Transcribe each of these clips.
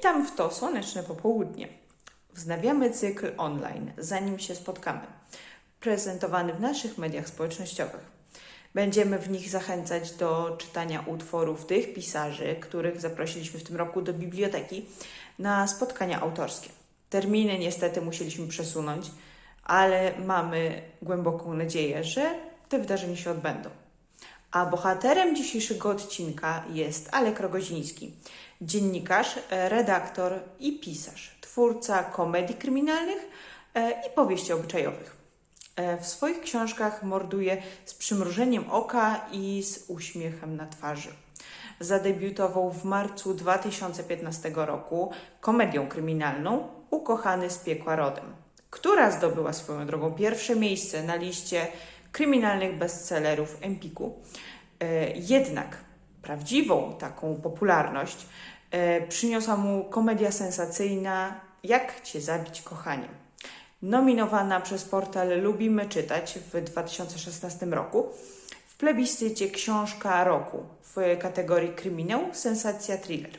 Witam w to słoneczne popołudnie. Wznawiamy cykl online, zanim się spotkamy, prezentowany w naszych mediach społecznościowych. Będziemy w nich zachęcać do czytania utworów tych pisarzy, których zaprosiliśmy w tym roku do biblioteki na spotkania autorskie. Terminy niestety musieliśmy przesunąć, ale mamy głęboką nadzieję, że te wydarzenia się odbędą. A bohaterem dzisiejszego odcinka jest Alek Rogoziński, dziennikarz, e, redaktor i pisarz, twórca komedii kryminalnych e, i powieści obyczajowych. E, W swoich książkach morduje z przymrużeniem oka i z uśmiechem na twarzy. Zadebiutował w marcu 2015 roku komedią kryminalną Ukochany z piekła rodem, która zdobyła swoją drogą pierwsze miejsce na liście kryminalnych bestsellerów Empiku. E, Jednak prawdziwą taką popularność e, przyniosła mu komedia sensacyjna Jak Cię zabić kochaniem. Nominowana przez portal Lubimy Czytać w 2016 roku w plebiscycie Książka Roku w kategorii kryminał, sensacja, thriller.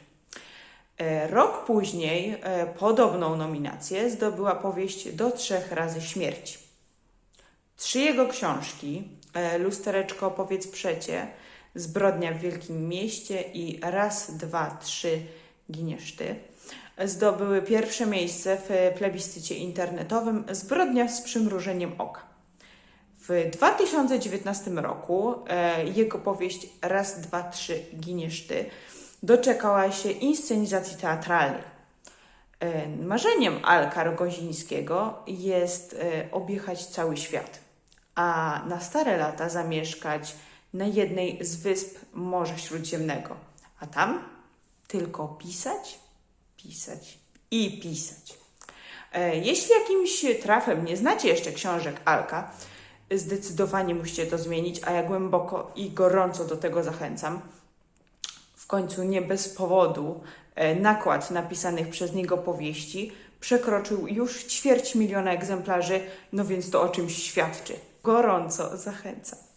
E, Rok później podobną nominację zdobyła powieść Do trzech razy śmierci. Trzy jego książki, e, Lustereczko powiedz przecie, Zbrodnia w Wielkim Mieście i Raz, dwa, trzy, giniesz ty, zdobyły pierwsze miejsce w plebiscycie internetowym Zbrodnia z przymrużeniem oka. W 2019 roku e, jego powieść Raz, dwa, trzy, giniesz ty doczekała się inscenizacji teatralnej. E, Marzeniem Alka Rogozińskiego jest e, objechać cały świat, a na stare lata zamieszkać na jednej z wysp Morza Śródziemnego, a tam tylko pisać, pisać i pisać. E, Jeśli jakimś trafem nie znacie jeszcze książek Alka, zdecydowanie musicie to zmienić, a ja głęboko i gorąco do tego zachęcam. W końcu nie bez powodu e, nakład napisanych przez niego powieści przekroczył już ćwierć miliona egzemplarzy, no więc to o czymś świadczy. Gorąco zachęcam.